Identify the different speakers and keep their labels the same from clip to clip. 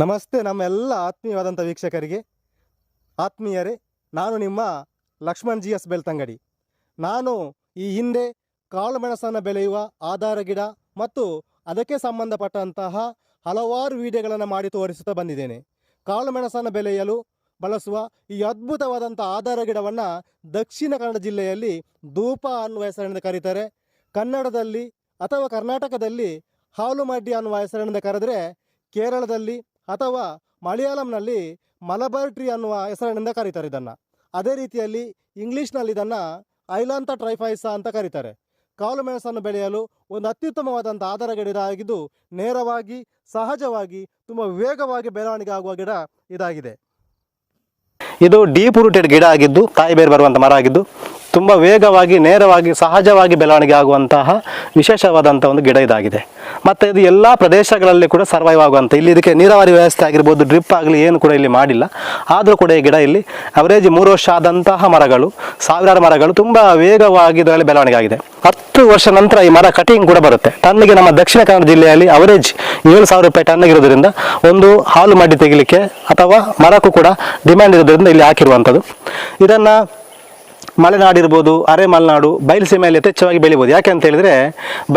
Speaker 1: ನಮಸ್ತೆ ನಮ್ಮ ಎಲ್ಲ ಆತ್ಮೀಯವಾದಂಥ ವೀಕ್ಷಕರಿಗೆ. ಆತ್ಮೀಯರೇ, ನಾನು ನಿಮ್ಮ ಲಕ್ಷ್ಮಣ್ ಜಿ ಎಸ್ ಬೆಳ್ತಂಗಡಿ. ನಾನು ಈ ಹಿಂದೆ ಕಾಳುಮೆಣಸನ್ನು ಬೆಳೆಯುವ ಆಧಾರ ಗಿಡ ಮತ್ತು ಅದಕ್ಕೆ ಸಂಬಂಧಪಟ್ಟಂತಹ ಹಲವಾರು ವಿಡಿಯೋಗಳನ್ನು ಮಾಡಿ ತೋರಿಸುತ್ತಾ ಬಂದಿದ್ದೇನೆ. ಕಾಳುಮೆಣಸನ್ನು ಬೆಳೆಯಲು ಬಳಸುವ ಈ ಅದ್ಭುತವಾದಂಥ ಆಧಾರ ಗಿಡವನ್ನು ದಕ್ಷಿಣ ಕನ್ನಡ ಜಿಲ್ಲೆಯಲ್ಲಿ ಧೂಪ ಅನ್ನುವ ಹೆಸರಿನಿಂದ ಕರೀತಾರೆ. ಕನ್ನಡದಲ್ಲಿ ಅಥವಾ ಕರ್ನಾಟಕದಲ್ಲಿ ಹಾಲು ಮಡ್ಡಿ ಅನ್ನುವ ಹೆಸರಿನಿಂದ ಕರೆದರೆ ಕೇರಳದಲ್ಲಿ ಅಥವಾ ಮಲಯಾಳಂನಲ್ಲಿ ಮಲಬಾರ್ ಟ್ರೀ ಅನ್ನುವ ಹೆಸರಿನಿಂದ ಕರೀತಾರೆ ಇದನ್ನು. ಅದೇ ರೀತಿಯಲ್ಲಿ ಇಂಗ್ಲೀಷ್ನಲ್ಲಿ ಇದನ್ನು ಐಲಾಂತ ಟ್ರೈಫೈಸಾ ಅಂತ ಕರೀತಾರೆ. ಕಾಲು ಮೆಣಸನ್ನು ಬೆಳೆಯಲು ಒಂದು ಅತ್ಯುತ್ತಮವಾದಂಥ ಆಧಾರ ಗಿಡ ಆಗಿದ್ದು ನೇರವಾಗಿ, ಸಹಜವಾಗಿ, ತುಂಬ ವೇಗವಾಗಿ ಬೆಳವಣಿಗೆ ಆಗುವ ಗಿಡ ಇದಾಗಿದೆ.
Speaker 2: ಇದು ಡೀಪ್ ರೂಟೆಡ್ ಗಿಡ ಆಗಿದ್ದು ತಾಯಿ ಬೇರೆ ಬರುವಂಥ ಮರ ಆಗಿದ್ದು, ತುಂಬ ವೇಗವಾಗಿ ನೇರವಾಗಿ, ಸಹಜವಾಗಿ ಬೆಳವಣಿಗೆ ಆಗುವಂತಹ ವಿಶೇಷವಾದಂಥ ಒಂದು ಗಿಡ ಇದಾಗಿದೆ. ಮತ್ತು ಇದು ಎಲ್ಲ ಪ್ರದೇಶಗಳಲ್ಲಿ ಕೂಡ ಸರ್ವೈವ್ ಆಗುವಂಥ ಇಲ್ಲಿ ಇದಕ್ಕೆ ನೀರಾವರಿ ವ್ಯವಸ್ಥೆ ಆಗಿರ್ಬೋದು ಡ್ರಿಪ್ ಆಗಲಿ ಏನು ಕೂಡ ಇಲ್ಲಿ ಮಾಡಿಲ್ಲ. ಆದರೂ ಕೂಡ ಈ ಗಿಡ ಇಲ್ಲಿ ಅವರೇಜ್ ಮೂರು ವರ್ಷ ಆದಂತಹ ಮರಗಳು, ಸಾವಿರಾರು ಮರಗಳು ತುಂಬ ವೇಗವಾಗಿ ಇದರಲ್ಲಿ ಬೆಳವಣಿಗೆ ಆಗಿದೆ. ಹತ್ತು ವರ್ಷ ನಂತರ ಈ ಮರ ಕಟಿಂಗ್ ಕೂಡ ಬರುತ್ತೆ. ಟನ್ನಿಗೆ ನಮ್ಮ ದಕ್ಷಿಣ ಕನ್ನಡ ಜಿಲ್ಲೆಯಲ್ಲಿ ಅವರೇಜ್ ಏಳು ಸಾವಿರ ರೂಪಾಯಿ ಟನ್ನಿಗೆ ಇರೋದ್ರಿಂದ ಒಂದು ಹಾಲು ಮಡ್ಡಿ ತೆಗಿಲಿಕ್ಕೆ ಅಥವಾ ಮರಕ್ಕೂ ಕೂಡ ಡಿಮ್ಯಾಂಡ್ ಇರೋದ್ರಿಂದ ಇಲ್ಲಿ ಹಾಕಿರುವಂಥದ್ದು. ಇದನ್ನು ಮಲೆನಾಡು ಇರ್ಬೋದು, ಅರೆ ಮಲೆನಾಡು ಬಯಲುಸೀಮೆಯಲ್ಲಿ ಯಥೇಚ್ಛವಾಗಿ ಬೆಳಿಬೋದು. ಯಾಕೆ ಅಂತ ಹೇಳಿದ್ರೆ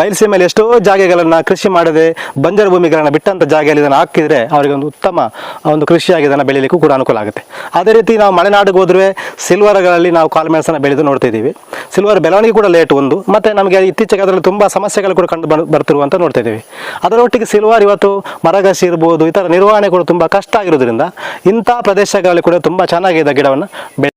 Speaker 2: ಬಯಲುಸೀಮೆಯಲ್ಲಿ ಎಷ್ಟೋ ಜಾಗಗಳನ್ನು ಕೃಷಿ ಮಾಡದೆ ಬಂಜರು ಭೂಮಿಗಳನ್ನು ಬಿಟ್ಟಂಥ ಜಾಗೆಯಲ್ಲಿ ಇದನ್ನು ಹಾಕಿದರೆ ಅವರಿಗೆ ಒಂದು ಉತ್ತಮ ಒಂದು ಕೃಷಿಯಾಗಿ ಇದನ್ನು ಬೆಳೀಲಿಕ್ಕೂ ಕೂಡ ಅನುಕೂಲ ಆಗುತ್ತೆ. ಅದೇ ರೀತಿ ನಾವು ಮಲೆನಾಡಿಗೆ ಹೋದ್ರೆ ಸಿಲ್ವರ್ಗಳಲ್ಲಿ ನಾವು ಕಾಳುಮೆಣಸನ್ನು ಬೆಳೆದು ನೋಡ್ತಾ ಇದ್ದೀವಿ. ಸಿಲ್ವರ್ ಬೆಳವಣಿಗೆ ಕೂಡ ಲೇಟ್ ಒಂದು, ಮತ್ತು ನಮಗೆ ಇತ್ತೀಚೆಗೆ ಅದರಲ್ಲಿ ತುಂಬ ಸಮಸ್ಯೆಗಳು ಕೂಡ ಕಂಡು ಬರ್ತಿರುವಂತ ನೋಡ್ತಾ ಇದ್ದೀವಿ. ಅದರೊಟ್ಟಿಗೆ ಸಿಲ್ವರ್ ಇವತ್ತು ಮರಗಸಿ ಇರ್ಬೋದು, ಈ ಥರ ನಿರ್ವಹಣೆ ಕೂಡ ತುಂಬ ಕಷ್ಟ ಆಗಿರೋದ್ರಿಂದ ಇಂಥ ಪ್ರದೇಶಗಳಲ್ಲಿ ಕೂಡ ತುಂಬ ಚೆನ್ನಾಗಿದೆ ಗಿಡವನ್ನು ಬೆಳೆ